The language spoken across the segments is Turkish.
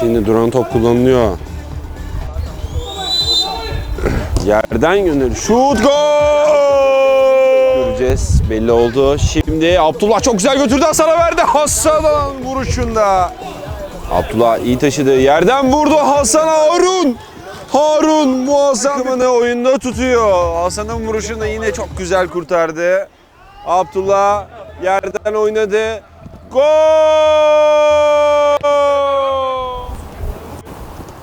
Şimdi duran top kullanılıyor. Yerden yönel. Şut gol! Göreceğiz. Belli oldu. Şimdi Abdullah çok güzel götürdü Hasan'a verdi. Hasan'ın vuruşunda. Abdullah iyi taşıdı. Yerden vurdu Hasan Harun. Harun muazzam takımını oyunda tutuyor. Hasan'ın vuruşunu yine çok güzel kurtardı. Abdullah yerden oynadı. Gol!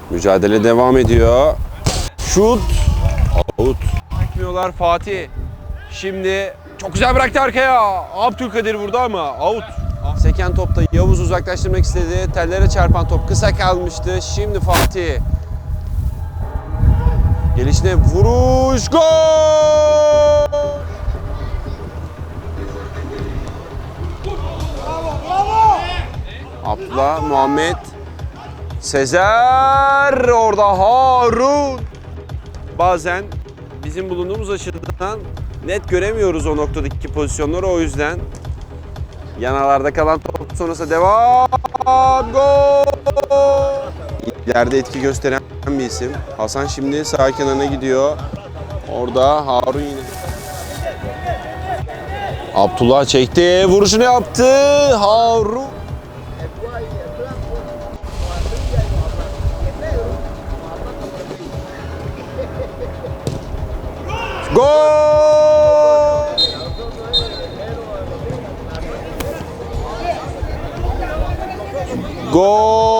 Mücadele devam ediyor. Şut. Out. Bekmiyorlar Fatih. Şimdi çok güzel bıraktı arkaya. Abdülkadir vurdu ama out. Seken topta Yavuz uzaklaştırmak istedi. Tellere çarpan top kısa kalmıştı. Şimdi Fatih. Gelişine vuruş gol! Abdullah, Muhammed, Sezer, orada Harun. Bazen bizim bulunduğumuz açıdan net göremiyoruz o noktadaki pozisyonları o yüzden yanalarda kalan top sonrası devam gol. İleride etki gösteren bir isim. Hasan şimdi sağ kenarına gidiyor. Orada Harun yine. Abdullah çekti, vuruşunu yaptı. Harun. Gol! Gol!